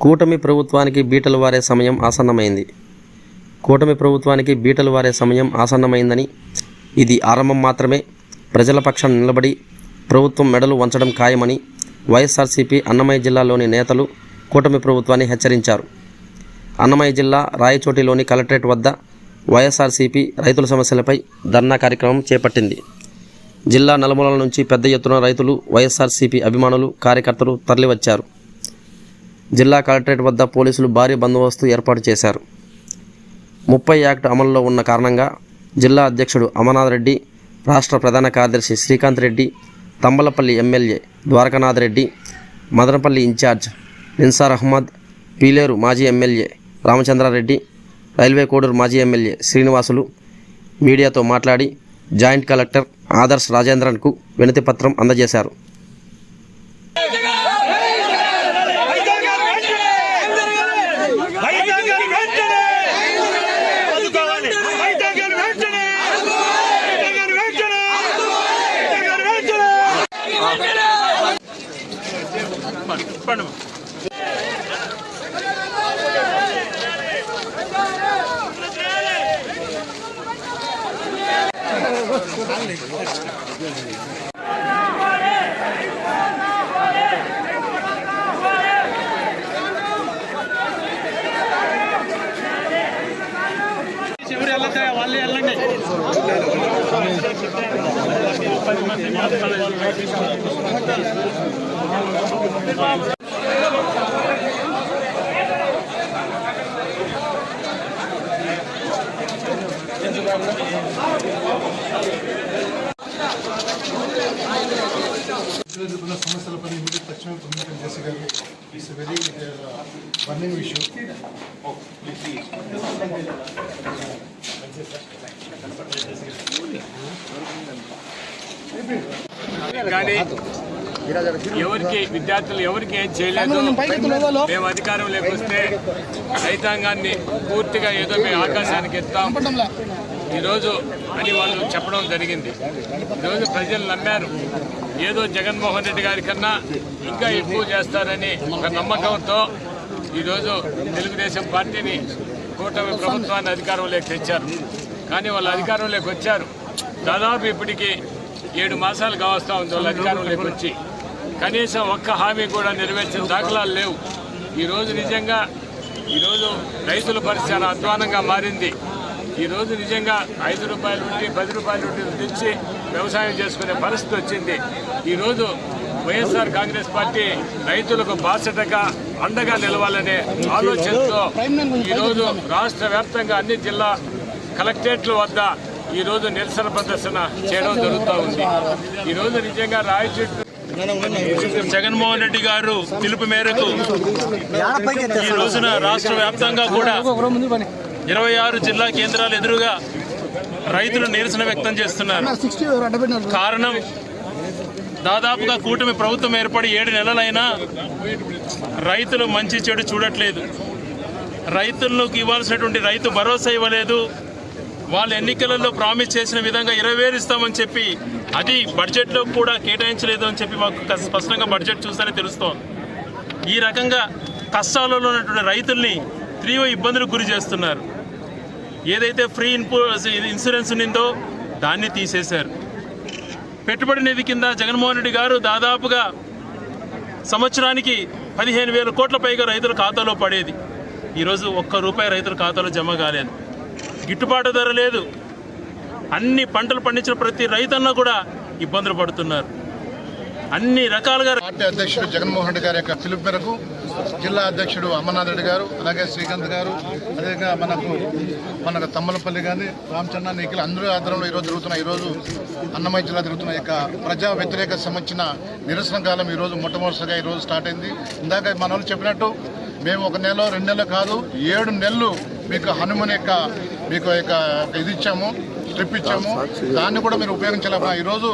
కూటమి ప్రభుత్వానికి బీటలు వారే సమయం ఆసన్నమైంది. కూటమి ప్రభుత్వానికి బీటలు వారే సమయం ఆసన్నమైందని ఇది ఆరంభం మాత్రమే. ప్రజల పక్షం నిలబడి ప్రభుత్వం మెడలు వంచడం ఖాయమని వైఎస్ఆర్సీపీ అన్నమయ్య జిల్లాలోని నేతలు కూటమి ప్రభుత్వాన్ని హెచ్చరించారు. అన్నమయ్య జిల్లా రాయచోటిలోని కలెక్టరేట్ వద్ద వైఎస్ఆర్సీపీ రైతుల సమస్యలపై ధర్నా కార్యక్రమం చేపట్టింది. జిల్లా నలుమూలల నుంచి పెద్ద ఎత్తున రైతులు వైఎస్ఆర్సీపీ అభిమానులు కార్యకర్తలు తరలివచ్చారు. జిల్లా కలెక్టరేట్ వద్ద పోలీసులు భారీ బందోబస్తు ఏర్పాటు చేశారు. ముప్పై యాక్ట్ అమల్లో ఉన్న కారణంగా జిల్లా అధ్యక్షుడు అమర్నాథ్ రెడ్డి రాష్ట్ర ప్రధాన కార్యదర్శి Srikanth Reddy Thamballapalli MLA Dwarakanath Reddy Madanapalli in charge Nissar Ahmed Peeleru మాజీ ఎమ్మెల్యే రామచంద్రారెడ్డి రైల్వే కోడూరు మాజీ ఎమ్మెల్యే శ్రీనివాసులు మీడియాతో మాట్లాడి జాయింట్ కలెక్టర్ ఆదర్శ్ రాజేంద్రన్కు వినతిపత్రం అందజేశారు వైద్యంగా వెంటనే అందుకోవాలి వైద్యంగా వెంటనే వైద్యంగా వెంటనే వైద్యంగా వెంటనే ఎవరు వెళ్ళండి వాళ్ళు వెళ్ళండి ఎదుర్కొన్న సమస్యలపై ఇమీడియట్ తక్షణమే కమ్యూనికేట్ చేసి గారు ఇట్స్ వెరీ బర్నింగ్ ఇష్యూ కానీ ఎవరికి విద్యార్థులు ఎవరికి ఏం చేయలేదు. మేము అధికారం లేకొస్తే రైతాంగాన్ని పూర్తిగా ఏదో మేము ఆకాశానికి ఎత్తాం ఈరోజు అని వాళ్ళు చెప్పడం జరిగింది. ఈరోజు ప్రజలు నమ్మారు. ఏదో జగన్మోహన్ రెడ్డి గారి కన్నా ఇంకా ఎక్కువ చేస్తారని ఒక నమ్మకంతో ఈరోజు తెలుగుదేశం పార్టీని కూటమి ప్రభుత్వాన్ని అధికారంలోకి తెచ్చారు. కానీ వాళ్ళు అధికారంలోకి వచ్చారు. దాదాపు ఇప్పటికీ ఏడు మాసాలు కావస్తా ఉంది వాళ్ళు అధికారంలోకి వచ్చి కనీసం ఒక్క హామీ కూడా నెరవేర్చిన దాఖలాలు లేవు. ఈరోజు నిజంగా ఈరోజు రైతుల పరిస్థితి చాలా అధ్వానంగా మారింది. ఈరోజు నిజంగా ఐదు రూపాయల నుండి పది రూపాయల నుండి తెచ్చి వ్యవసాయం చేసుకునే పరిస్థితి వచ్చింది. ఈరోజు వైఎస్ఆర్ కాంగ్రెస్ పార్టీ రైతులకు బాసటగా అండగా నిలవాలనే ఆలోచనతో ఈరోజు రాష్ట్ర వ్యాప్తంగా అన్ని జిల్లా కలెక్టరేట్ల వద్ద ఈరోజు నిరసన ప్రదర్శన చేయడం జరుగుతూ ఉంది. ఈరోజు నిజంగా రాయచోటి జగన్మోహన్ రెడ్డి గారు పిలుపు మేరకు ఈ రోజున రాష్ట్ర వ్యాప్తంగా కూడా ఇరవై ఆరు జిల్లా కేంద్రాలు ఎదురుగా రైతులు నిరసన వ్యక్తం చేస్తున్నారు. కారణం దాదాపుగా కూటమి ప్రభుత్వం ఏర్పడి ఏడు నెలలైనా రైతులు మంచి చెడు చూడట్లేదు. రైతులకు ఇవ్వాల్సినటువంటి రైతు భరోసా ఇవ్వలేదు. వాళ్ళు ఎన్నికలలో ప్రామిస్ చేసిన విధంగా ఇరవై వేలు ఇస్తామని చెప్పి అది బడ్జెట్లో కూడా కేటాయించలేదు అని చెప్పి మాకు స్పష్టంగా బడ్జెట్ చూస్తేనే తెలుస్తోంది. ఈ రకంగా కష్టాలలో ఉన్నటువంటి రైతుల్ని తీవ్ర ఇబ్బందులకు గురి చేస్తున్నారు. ఏదైతే ఫ్రీ ఇన్పు ఇన్సూరెన్స్ ఉన్నిందో దాన్ని తీసేశారు. పెట్టుబడి నిధి కింద జగన్మోహన్ రెడ్డి గారు దాదాపుగా సంవత్సరానికి పదిహేను వేల కోట్ల పైగా రైతుల ఖాతాలో పడేది. ఈరోజు ఒక్క రూపాయి రైతుల ఖాతాలో జమ కాలేదు. గిట్టుబాటు ధర లేదు. అన్ని పంటలు పండించిన ప్రతి రైతన్న కూడా ఇబ్బందులు పడుతున్నారు. అన్ని రకాలుగా పార్టీ అధ్యక్షుడు జగన్మోహన్ రెడ్డి గారి యొక్క పిలుపు మేరకు జిల్లా అధ్యక్షుడు అమర్నాథ్ రెడ్డి గారు అలాగే శ్రీకాంత్ గారు అదేవిధంగా మనకు మనకు తమ్మలపల్లి కానీ రామచంద్ర నీకులు అందరూ ఆధ్వర్యంలో ఈరోజు జరుగుతున్న ఈరోజు అన్నమయ్య జిల్లా జరుగుతున్న యొక్క ప్రజా వ్యతిరేక సంబంధించిన నిరసన కాలం ఈరోజు మొట్టమొదటిసారిగా ఈరోజు స్టార్ట్ అయింది. ఇందాక మన చెప్పినట్టు మేము ఒక నెల రెండు నెలలు కాదు ఏడు నెలలు మీకు హనుమన్ యొక్క మీకు యొక్క ఇది ఇచ్చాము ట్రిప్ ఇచ్చాము. దాన్ని కూడా మీరు ఉపయోగించలేకపోయినా. ఈరోజు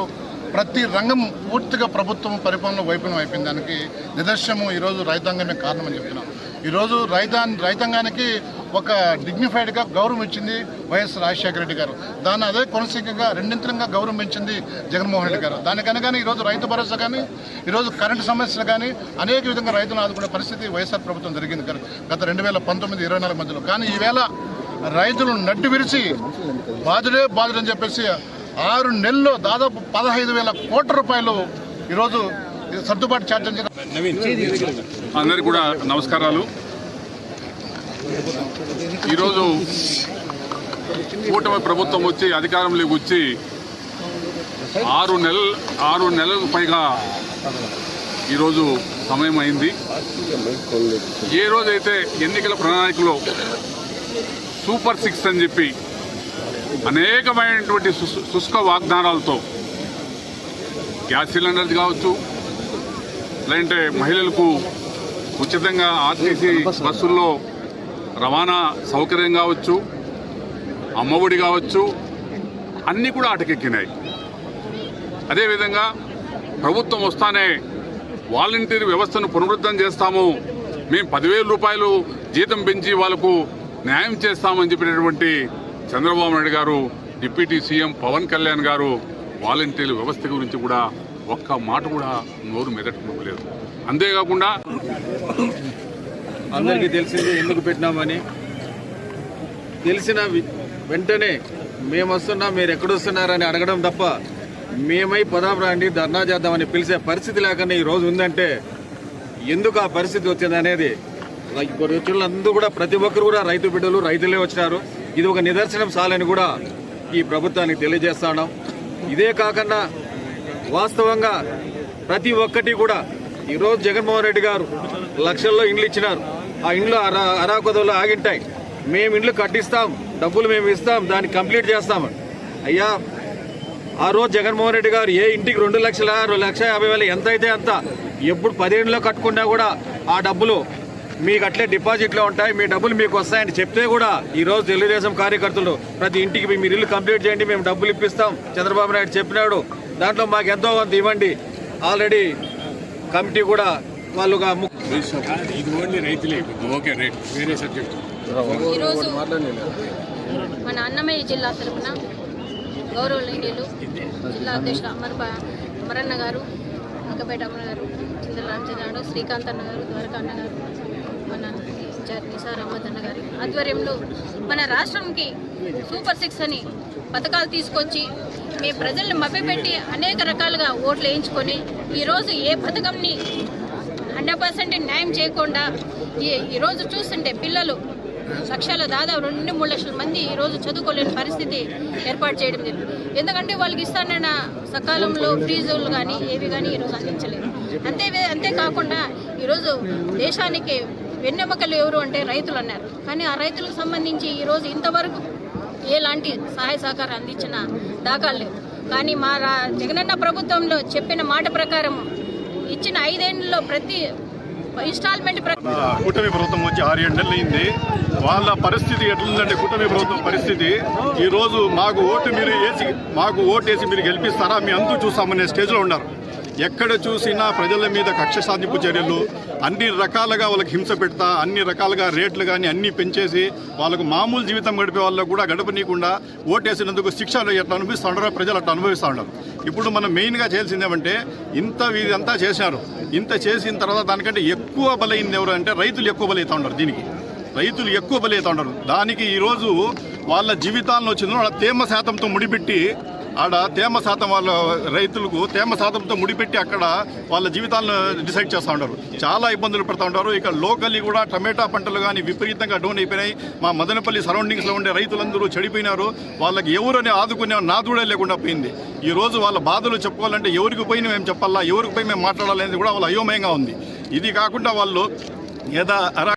ప్రతి రంగం పూర్తిగా ప్రభుత్వం పరిపాలన వైఫల్యం అయిపోయింది దానికి నిదర్శనము ఈరోజు రైతాంగమే కారణమని చెప్తున్నాం. ఈరోజు రైతా రైతాంగానికి ఒక డిగ్నిఫైడ్గా గౌరవం ఇచ్చింది వైఎస్ రాజశేఖర రెడ్డి గారు. దాన్ని అదే కొనసాగంగా రెండింతలంగా గౌరవం ఇచ్చింది జగన్మోహన్ రెడ్డి గారు. దానికనగానే ఈరోజు రైతు భరోసా కానీ ఈరోజు కరెంటు సమస్యలు కానీ అనేక విధంగా రైతులను ఆదుకునే పరిస్థితి వైఎస్ఆర్ ప్రభుత్వం జరిగింది. గత రెండు వేల పంతొమ్మిది ఇరవై నాలుగు మధ్యలో. కానీ ఈవేళ రైతులు నడ్డు విరిచి బాధుడే బాధుడు అని చెప్పేసి ఆరు నెలల్లో దాదాపు పదహైదు వేల కోట్ల రూపాయలు ఈరోజు సర్దుబాటు ఛార్జ్ అందరికి కూడా నమస్కారాలు. ఈరోజు కూటమి ప్రభుత్వం వచ్చి అధికారంలోకి వచ్చి ఆరు నెలలు ఆరు నెలలకు పైగా ఈరోజు సమయం అయింది ఏ రోజైతే ఎన్నికల ప్రణాళికలో సూపర్ సిక్స్ అని చెప్పి అనేకమైనటువంటి శుష్- శుష్క వాగ్దానాలతో గ్యాస్ సిలిండర్స్ కావచ్చు లేదంటే మహిళలకు ఉచితంగా ఆర్టీసీ బస్సుల్లో రవాణా సౌకర్యం కావచ్చు అమ్మఒడి కావచ్చు అన్నీ కూడా అటకెక్కినాయి అదేవిధంగా ప్రభుత్వం వస్తానే వాలంటీర్ వ్యవస్థను పునరుద్ధం చేస్తాము మేము పదివేల రూపాయలు జీతం పెంచి వాళ్ళకు న్యాయం చేస్తామని చెప్పినటువంటి చంద్రబాబు నాయుడు గారు డిప్యూటీ సీఎం పవన్ కళ్యాణ్ గారు వాలంటీర్ వ్యవస్థ గురించి కూడా ఒక్క మాట కూడా నోరు మెదట్టుకోలేదు అంతేకాకుండా అందరికీ తెలిసింది ఎందుకు పెట్టినామని. తెలిసిన వెంటనే మేము వస్తున్నా మీరు ఎక్కడొస్తున్నారని అడగడం తప్ప మేమై పదాం రాండి ధర్నా చేద్దామని పిలిచే పరిస్థితి లేకుండా ఈ రోజు ఉందంటే ఎందుకు ఆ పరిస్థితి వచ్చింది అనేది రోజులందరూ కూడా ప్రతి ఒక్కరు కూడా రైతు బిడ్డలు రైతులే వచ్చినారు. ఇది ఒక నిదర్శనం చాలని కూడా ఈ ప్రభుత్వానికి తెలియజేస్తాను ఇదే కాకుండా వాస్తవంగా ప్రతి ఒక్కటి కూడా ఈరోజు జగన్మోహన్ రెడ్డి గారు లక్షల్లో ఇండ్లు ఇచ్చినారు. ఆ ఇండ్లు అరా అరాకొదలో ఆగింటాయి. మేము ఇండ్లు కట్టిస్తాం డబ్బులు మేము ఇస్తాం దాన్ని కంప్లీట్ చేస్తాం అయ్యా ఆ రోజు జగన్మోహన్ రెడ్డి గారు ఏ ఇంటికి రెండు లక్షల రెండు లక్ష యాభై వేలు ఎంత అయితే అంత ఎప్పుడు పదిహేనులో కట్టుకున్నా కూడా ఆ డబ్బులు మీకు అట్లే డిపాజిట్లో ఉంటాయి మీ డబ్బులు మీకు వస్తాయని చెప్తే కూడా ఈ రోజు తెలుగుదేశం కార్యకర్తలు ప్రతి ఇంటికి మీ- మీరు ఇల్లు కంప్లీట్ చేయండి మేము డబ్బులు ఇప్పిస్తాం. చంద్రబాబు నాయుడు చెప్పినాడు దాంట్లో మాకు ఎంతో కొంత ఇవ్వండి. ఆల్రెడీ కమిటీ కూడా వాళ్ళుగా ఇది ఓన్లీ రైతులే ఓకే రైట్. వేరే సబ్జెక్ట్ ఈరోజు మన అన్నమయ్య జిల్లా తరపున గౌరవనీయులు జిల్లా అధ్యక్షులు అమర్ అమరన్న గారు అంకపేట అమ్మ గారు చింతల రామచంద్ర శ్రీకాంత్ అన్న గారు ద్వారకా అన్న గారు మన ఇన్ఛార్జ్ నిసార్ అహ్మద్ అన్న గారి ఆధ్వర్యంలో మన రాష్ట్రంకి సూపర్ సిక్స్ అని పథకాలు తీసుకొచ్చి మీ ప్రజల్ని మభ్యపెట్టి అనేక రకాలుగా ఓట్లు వేయించుకొని ఈరోజు ఏ పథకంని హండ్రెడ్ పర్సెంట్ న్యాయం చేయకుండా ఈరోజు చూస్తుంటే పిల్లలు లక్షల దాదాపు రెండు మూడు లక్షల మంది ఈరోజు చదువుకోలేని పరిస్థితి ఏర్పాటు చేయడం జరిగింది. ఎందుకంటే వాళ్ళకి ఇస్తానన్న సకాలంలో ఫీజులు కానీ ఏవి కానీ ఈరోజు అందించలేదు. అంతే అంతేకాకుండా ఈరోజు దేశానికి వెన్నెముకలు ఎవరు అంటే రైతులు అన్నారు. కానీ ఆ రైతులకు సంబంధించి ఈరోజు ఇంతవరకు ఎలాంటి సహాయ సహకారం అందించిన దాఖలు లేవు. కానీ మా రా జగనన్న ప్రభుత్వంలో చెప్పిన మాట ప్రకారం ఇచ్చిన ఐదేళ్ళలో ప్రతి ఇన్స్టాల్మెంట్ కూటమి ప్రభుత్వం వచ్చి ఆరు అయింది. వాళ్ళ పరిస్థితి ఎట్లుందంటే కూటమి ప్రభుత్వం పరిస్థితి ఈరోజు మాకు ఓటు మీరు వేసి మాకు ఓటు వేసి మీరు గెలిపిస్తారా? మీ అంతా చూస్తామనే స్టేజ్లో ఉన్నారు. ఎక్కడ చూసినా ప్రజల మీద కక్ష సాధింపు చర్యలు అన్ని రకాలుగా వాళ్ళకి హింస పెడతా అన్ని రకాలుగా రేట్లు కానీ అన్నీ పెంచేసి వాళ్ళకు మామూలు జీవితం గడిపే వాళ్ళకు కూడా గడపనీయకుండా ఓటేసినందుకు శిక్షలు ఎట్లా అనిపిస్తూ ఉండరో ప్రజలు అట్లా అనుభవిస్తూ ఉండరు. ఇప్పుడు మనం మెయిన్గా చేయాల్సింది ఏమంటే ఇంత వీరంతా చేశారు ఇంత చేసిన తర్వాత దానికంటే ఎక్కువ బలైంది ఎవరు అంటే రైతులు ఎక్కువ బలైతూ ఉండరు దీనికి. రైతులు ఎక్కువ బలవుతూ ఉండరు. దానికి ఈరోజు వాళ్ళ జీవితాలను వచ్చిందో వాళ్ళ తేమ శాతంతో ముడిపెట్టి ఆడ తేమ శాతం వాళ్ళ రైతులకు తేమ శాతంతో ముడిపెట్టి అక్కడ వాళ్ళ జీవితాలను డిసైడ్ చేస్తూ ఉంటారు. చాలా ఇబ్బందులు పడుతూ ఉంటారు. ఇక లోకల్లీ కూడా టమాటా పంటలు కానీ విపరీతంగా డౌన్ అయిపోయినాయి. మా మదనపల్లి సరౌండింగ్స్లో ఉండే రైతులందరూ చెడిపోయినారు. వాళ్ళకి ఎవరని ఆదుకునే నాదుడే లేకుండా పోయింది. ఈరోజు వాళ్ళ బాధలు చెప్పుకోవాలంటే ఎవరికి పోయి మేము చెప్పాలా? ఎవరికి పోయి మేము మాట్లాడాలనేది కూడా వాళ్ళు అయోమయంగా ఉంది. ఇది కాకుండా వాళ్ళు ఏదా అరా